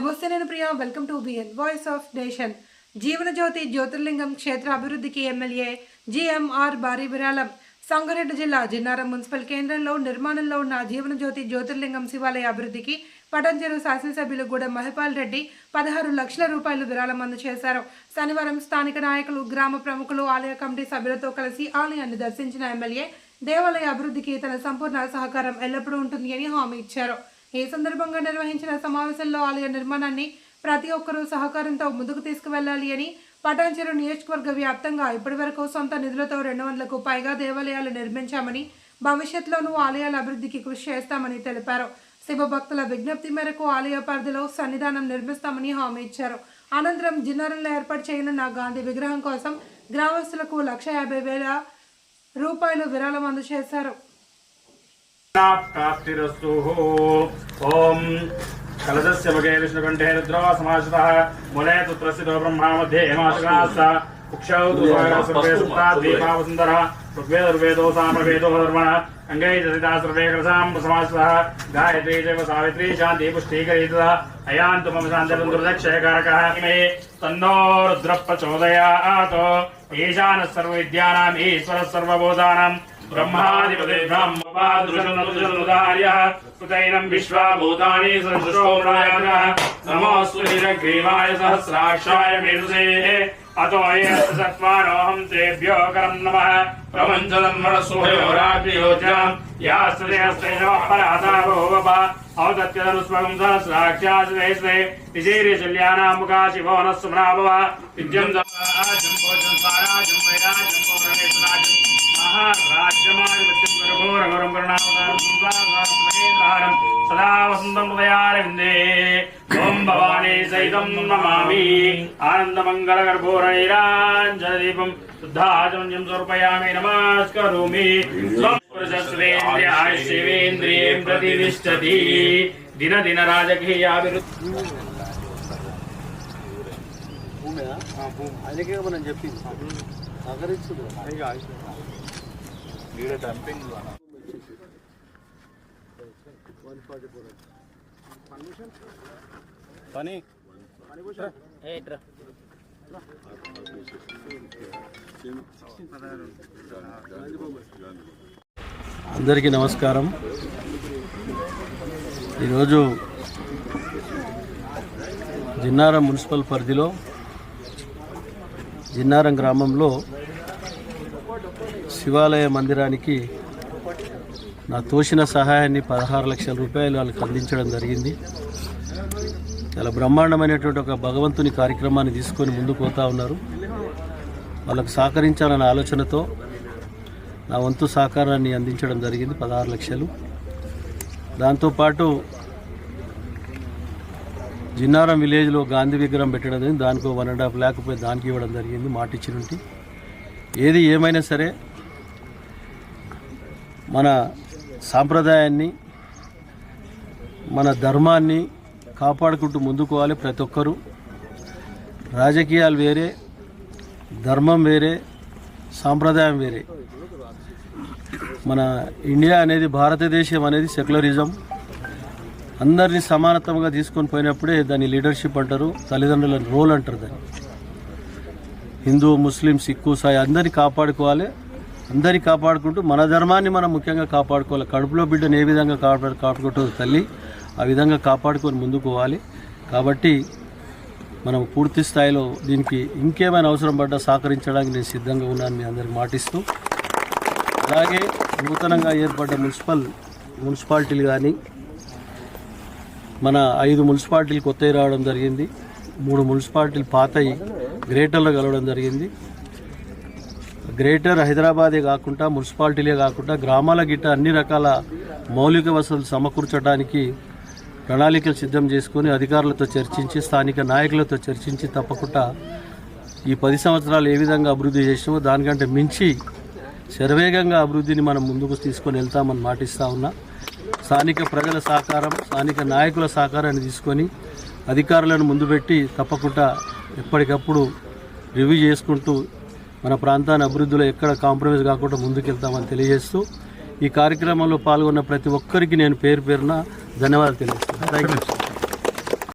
నమస్తే నేను Priya. Welcome to BN voice of nation జీవనజ్యోతి జ్యోతిర్లింగం క్షేత్ర అభివృద్ధికి ఎమ్మెల్యే జిఎంఆర్ భారీ విరాళం. సంగారెడ్డి జిల్లా జిన్నారం మున్సిపల్ కేంద్రంలో నిర్మాణంలో ఉన్న జీవనజ్యోతి జ్యోతిర్లింగం శివాలయ అభివృద్ధికి పటంచెరు శాసనసభ్యులు గూడ మహిపాల్ రెడ్డి పదహారు లక్షల రూపాయలు విరాళం అందజేశారు శనివారం స్థానిక నాయకులు గ్రామ ప్రముఖులు ఆలయ కమిటీ సభ్యులతో కలిసి ఆలయాన్ని దర్శించిన ఎమ్మెల్యే దేవాలయ అభివృద్ధికి తన సంపూర్ణ సహకారం ఎల్లప్పుడూ ఉంటుంది అని హామీ ఇచ్చారు. ఈ సందర్భంగా నిర్వహించిన సమావేశంలో ఆలయ నిర్మాణాన్ని ప్రతి ఒక్కరూ సహకారంతో ముందుకు తీసుకువెళ్ళాలి అని పటాన్చెరు నియోజకవర్గ వ్యాప్తంగా ఇప్పటివరకు సొంత నిధులతో రెండు వందలకు పైగా దేవాలయాలు నిర్మించామని భవిష్యత్లోనూ ఆలయాల అభివృద్ధికి కృషి చేస్తామని తెలిపారు. శివభక్తుల విజ్ఞప్తి మేరకు ఆలయ పరిధిలో సన్నిధానం నిర్మిస్తామని హామీ ఇచ్చారు. అనంతరం జిన్నారంలో ఏర్పాటు చేయనున్న గాంధీ విగ్రహం కోసం గ్రామస్తులకు లక్ష యాభై వేల రూపాయలు విరాళం అందజేశారు. प्राप्तिरस्तु ॐ कलशस्य मुखे विष्णुकण्ठे रुद्रो समाश्रितः। तु ब्रह्मा मध्ये तु सर्वे सुप्ता द्वीपावसुन्दरः ऋग्वेदर्वेदो सामवेदो धर्मः अङ्गै ददिता सर्वे कृशां समाश्रितः। गायत्री चैव सावित्री शान्ति पुष्टीकरीतः। अयान्तु मम इमे। तन्नो ईशानः सर्वविद्यानाम् ईश्वरः ब्रह्मादिपतिर्ब्रह्मपादृशनुदार्यः सुतैनम् विश्वा भूतानि सन्दृष्टोणायनः नमोऽस्तु हिरग्रीवाय सहस्राक्षाय मेरुसेः अतो सत्त्वानोऽहम् तेभ्यो करम् नमः। प्रपञ्चदम् मनसुभयोराग्नियोजाम् यास्तदेहस्तैनमः पराता भोवपा औदत्यधनुस्मगम् सहस्राक्षाश्रेष्टे विजयशल्यानामुखा शिवो नः सुम्राभव विद्यम् जम्भोजम् स्वाराजम् वैराजम् पौरणेश्वराजम् महाराज्यमाधिपत्यं करुणावतारं सदा वसन्तं हृदयारविन्दे ॐ भवानी सहितं नमामि आनन्दमङ्गलगर्भोरैराञ्जनदीपं शुद्धाचमन्यं समर्पयामि नमस्करोमि स्वं पुरुषस्वेन्द्रियाय शिवेन्द्रिये प्रतिष्ठति दिनदिनराजकीयाभिवृद्धि భూమి ఆయనకే మనం చెప్పింది సహకరించదు పని అందరికీ నమస్కారం. ఈరోజు జిన్నారం మున్సిపల్ పరిధిలో జిన్నారం గ్రామంలో శివాలయ మందిరానికి నా తోచిన సహాయాన్ని పదహారు లక్షల రూపాయలు వాళ్ళకి అందించడం జరిగింది. చాలా బ్రహ్మాండమైనటువంటి ఒక భగవంతుని కార్యక్రమాన్ని తీసుకొని ముందుకు పోతా ఉన్నారు. వాళ్ళకు సహకరించాలన్న ఆలోచనతో నా వంతు సహకారాన్ని అందించడం జరిగింది పదహారు లక్షలు. దాంతోపాటు జిన్నారం విలేజ్లో గాంధీ విగ్రహం పెట్టడం జరిగింది. దానికి వన్ అండ్ హాఫ్ ల్యాక్ పోయి దానికి ఇవ్వడం జరిగింది మాట ఇచ్చినట్టు. ఏది ఏమైనా సరే మన సాంప్రదాయాన్ని మన ధర్మాన్ని కాపాడుకుంటూ ముందుకోవాలి ప్రతి ఒక్కరూ. రాజకీయాలు వేరే ధర్మం వేరే సాంప్రదాయం వేరే. మన ఇండియా అనేది భారతదేశం అనేది సెక్యులరిజం. అందరినీ సమానత్వంగా తీసుకొని పోయినప్పుడే దాన్ని లీడర్షిప్ అంటారు తల్లిదండ్రుల రోల్ అంటారు దాన్ని. హిందూ ముస్లిం సిక్కు సాయి అందరినీ కాపాడుకోవాలి. అందరినీ కాపాడుకుంటూ మన ధర్మాన్ని మనం ముఖ్యంగా కాపాడుకోవాలి. కడుపులో బిడ్డను ఏ విధంగా కాపాడు కాపాడుకుంటుంది తల్లి? ఆ విధంగా కాపాడుకొని ముందుకు పోవాలి. కాబట్టి మనం పూర్తి స్థాయిలో దీనికి ఇంకేమైనా అవసరం పడ్డా సహకరించడానికి నేను సిద్ధంగా ఉన్నాను మీ అందరికి మాటిస్తూ అలాగే నూతనంగా ఏర్పడ్డ మున్సిపల్ మున్సిపాలిటీలు కానీ మన ఐదు మున్సిపాలిటీలు కొత్తవి రావడం జరిగింది. మూడు మున్సిపాలిటీలు పాతయి గ్రేటర్లో కలవడం జరిగింది. గ్రేటర్ హైదరాబాదే కాకుండా మున్సిపాలిటీలే కాకుండా గ్రామాల గిట్ట అన్ని రకాల మౌలిక వసతులు సమకూర్చడానికి ప్రణాళికలు సిద్ధం చేసుకొని అధికారులతో చర్చించి స్థానిక నాయకులతో చర్చించి తప్పకుండా ఈ పది సంవత్సరాలు ఏ విధంగా అభివృద్ధి చేసినామో దానికంటే మించి శరవేగంగా అభివృద్ధిని మనం ముందుకు తీసుకొని వెళ్తామని మాటిస్తా ఉన్నా. స్థానిక ప్రజల సహకారం స్థానిక నాయకుల సహకారాన్ని తీసుకొని అధికారులను ముందు పెట్టి తప్పకుండా ఎప్పటికప్పుడు రివ్యూ చేసుకుంటూ మన ప్రాంతాన్ని అభివృద్ధిలో ఎక్కడ కాంప్రమైజ్ కాకుండా ముందుకెళ్తామని తెలియజేస్తూ ఈ కార్యక్రమంలో పాల్గొన్న ప్రతి ఒక్కరికి నేను పేరు పేరున ధన్యవాదాలు తెలియజేస్తాను థ్యాంక్ యూ